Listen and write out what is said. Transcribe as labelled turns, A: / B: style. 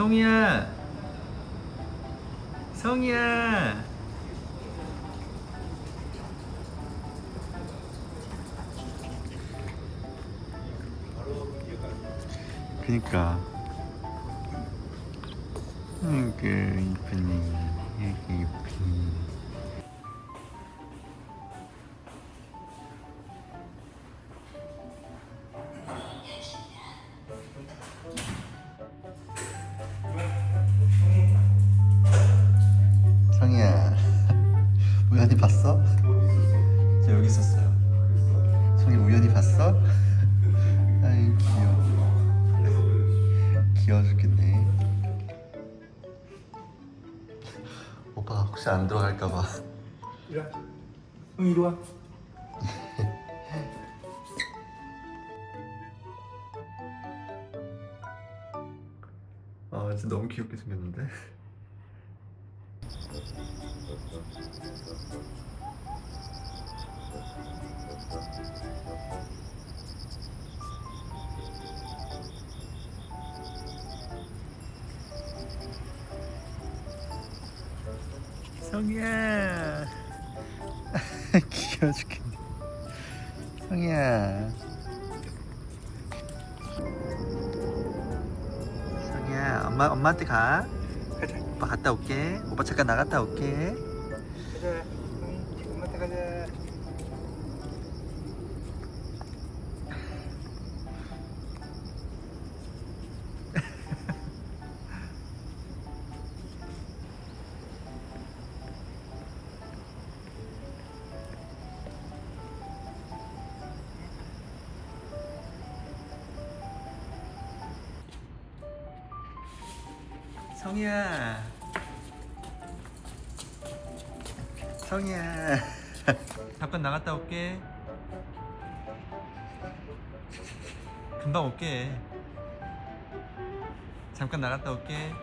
A: 성이야. 성이야. 그니까. 아이고 이쁜이 아이고 이쁜이 우연히 봤어? 아이 귀여워 귀여워 죽겠네 오빠가 혹시 안 들어갈까봐
B: 이리 와. 응, 이리 와.
A: 아 진짜 너무 귀엽게 생겼는데 성이야 귀여워 죽겠네 성이야 성이야 엄마 엄마한테 가
B: 가자.
A: 오빠 갔다 올게 오빠 잠깐 나갔다 올게
B: 가자. 응, 엄마한테 가자.
A: 성이야. 성이야. 잠깐 나갔다 올게. 금방 올게. 잠깐 나갔다 올게